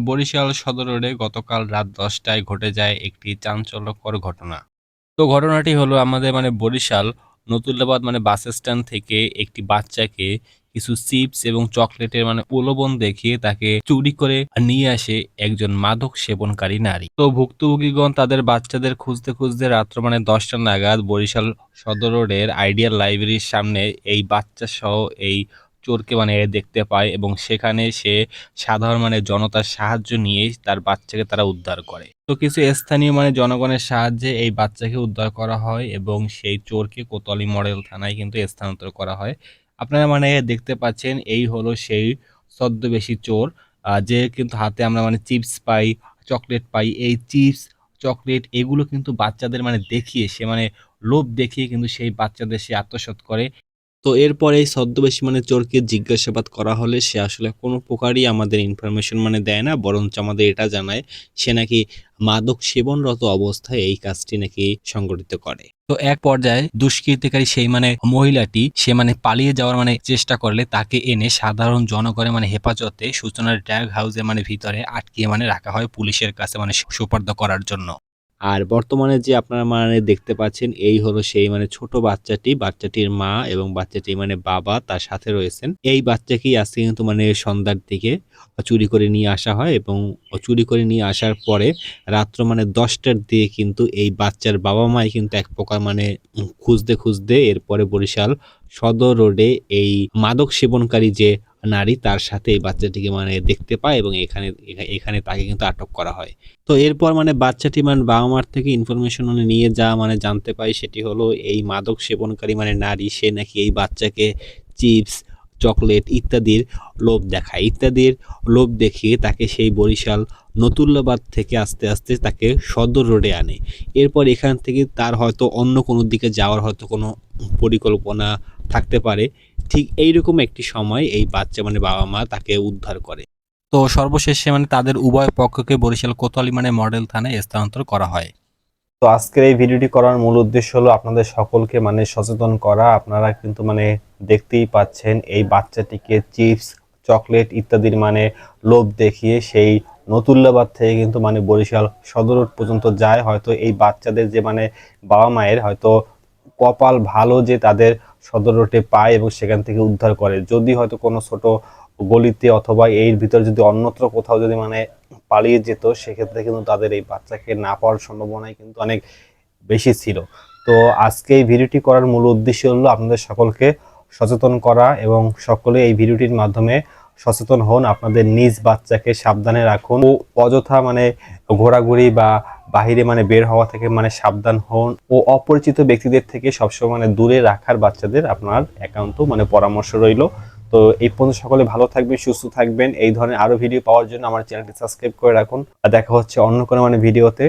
বরিশাল সদর রোডে গতকাল রাত দশটায় ঘটে যায় একটি চাঞ্চল্যকর ঘটনা। তো ঘটনাটি হলো আমাদের মানে বরিশাল নতুল্লাবাদ মানে বাস স্ট্যান্ড থেকে একটি বাচ্চাকে কিছু চিপস এবং চকলেটের মানে প্রলোভন দেখিয়ে তাকে চুরি করে নিয়ে আসে একজন মাদক সেবনকারী নারী। তো ভুক্তভোগীগণ তাদের বাচ্চাদের খুঁজতে খুঁজতে রাত্র মানে দশটা নাগাদ বরিশাল সদর রোডের আইডিয়াল লাইব্রেরির সামনে এই বাচ্চা সহ এই চোরকে মানে দেখতে পায় এবং সেখানে সে সাধারণ মানে জনতার সাহায্য নিয়ে তার বাচ্চাকে তারা উদ্ধার করে। তো কিছু স্থানীয় মানে জনগণের সাহায্যে এই বাচ্চাকে উদ্ধার করা হয় এবং সেই চোরকে কোতোয়ালি মডেল থানায় কিন্তু স্থানান্তর করা হয়। আপনারা মানে দেখতে পাচ্ছেন এই হলো সেই ছদ্মবেশী চোর যে কিন্তু হাতে আমরা মানে চিপস পাই, চকলেট পাই। এই চিপস, চকলেট এগুলো কিন্তু বাচ্চাদের মানে দেখিয়ে, সে মানে লোভ দেখিয়ে কিন্তু সেই বাচ্চাদের সে আত্মসাৎ করে। তো এরপরে এই ছদ্মবেশী মানে চোরকে জিজ্ঞাসাবাদ করা হলে সে আসলে কোনো প্রকারই আমাদের ইনফরমেশন মানে দেয় না, বরঞ্চ আমাদের এটা জানায় সে নাকি মাদক সেবনরত অবস্থায় এই কাজটি নাকি সংগঠিত করে। তো এক পর্যায়ে দুষ্কৃতিকারী সেই মানে মহিলাটি সে মানে পালিয়ে যাওয়ার মানে চেষ্টা করলে তাকে এনে সাধারণ জনগণের মানে হেফাজতে সূচনার ড্যাগ হাউসের মানে ভিতরে আটকিয়ে মানে রাখা হয় পুলিশের কাছে মানে সুপার্দ করার জন্য। আর বর্তমানে যে আপনারা মানে দেখতে পাচ্ছেন, এই হলো সেই মানে ছোট বাচ্চাটি, বাচ্চাটির মা এবং বাচ্চাটি মানে বাবা তার সাথে রয়েছেন। এই বাচ্চাকেই আজকে কিন্তু মানে সন্ধ্যার দিকে চুরি করে নিয়ে আসা হয় এবং চুরি করে নিয়ে আসার পরে রাত্র মানে দশটার দিকে কিন্তু এই বাচ্চার বাবা মাই কিন্তু এক প্রকার মানে খুঁজতে খুঁজতে এরপরে বরিশাল সদর রোডে এই মাদক সেবনকারী যে নারী, তার সাথে এই বাচ্চাটিকে মানে দেখতে পায় এবং এখানে এখানে তাকে কিন্তু আটক করা হয়। তো এরপর মানে বাচ্চাটি মানে বাবা মার থেকে ইনফরমেশন মানে নিয়ে যা মানে জানতে পাই সেটি হলো এই মাদক সেবনকারী মানে নারী, সে নাকি এই বাচ্চাকে চিপস, চকলেট ইত্যাদির লোভ দেখায়। ইত্যাদির লোভ দেখিয়ে তাকে সেই বরিশাল নতুল্লাবাদ থেকে আস্তে আস্তে তাকে সদর রোডে আনে। এরপর এখান থেকে তার হয়তো অন্য কোনো দিকে যাওয়ার হয়তো কোনো পরিকল্পনা থাকতে পারে ঠিক এইরকম একটি সময় এই বাচ্চা মানে বাবা মা তাকে উদ্ধার করে। তো সর্বশেষে মানে তাদের উভয় পক্ষকে বরিশাল কোতোয়ালি মানে মডেল থানায় স্থানান্তর করা হয়। তো আজকের এই ভিডিওটি করার মূল উদ্দেশ্য হলো আপনাদের সকলকে মানে সচেতন করা। আপনারা কিন্তু মানে দেখতেই পাচ্ছেন এই বাচ্চাটিকে চিপস চকলেট ইত্যাদির মানে লোভ দেখিয়ে সেই নতুল্লাবাদ থেকে কিন্তু মানে বরিশাল সদর পর্যন্ত যায়। হয়তো এই বাচ্চাদের যে মানে বাবা মায়ের হয়তো কপাল ভালো যে তাদের সদর রোডে পায় এবং সেখান থেকে উদ্ধার করে। যদি হয়তো কোনো ছোট গলিতে অথবা এর ভিতর যদি অন্যত্র কোথাও যদি মানে পালিয়ে যেত, সেক্ষেত্রে কিন্তু তাদের এই বাচ্চাকে না পাওয়ার সম্ভাবনাই কিন্তু অনেক বেশি ছিল। তো আজকে এই ভিডিওটি করার মূল উদ্দেশ্য হলো আপনাদের সকলকে সচেতন করা এবং সকলে এই ভিডিওটির মাধ্যমে সচেতন হন। আপনাদের নিজ বাচ্চাকে সাবধানে রাখুন। ও অযথা মানে ঘোরাঘুরি বা বাহিরে মানে বের হওয়া থেকে মানে সাবধান হন ও অপরিচিত ব্যক্তিদের থেকে সবসময় মানে দূরে রাখার বাচ্চাদের আপনার একান্ত মানে পরামর্শ রইল। তো এই পর্যন্ত সকলে ভালো থাকবেন, সুস্থ থাকবেন। এই ধরনের আরও ভিডিও পাওয়ার জন্য আমার চ্যানেলটি সাবস্ক্রাইব করে রাখুন। আর দেখা হচ্ছে অন্য কোনো মানে ভিডিওতে।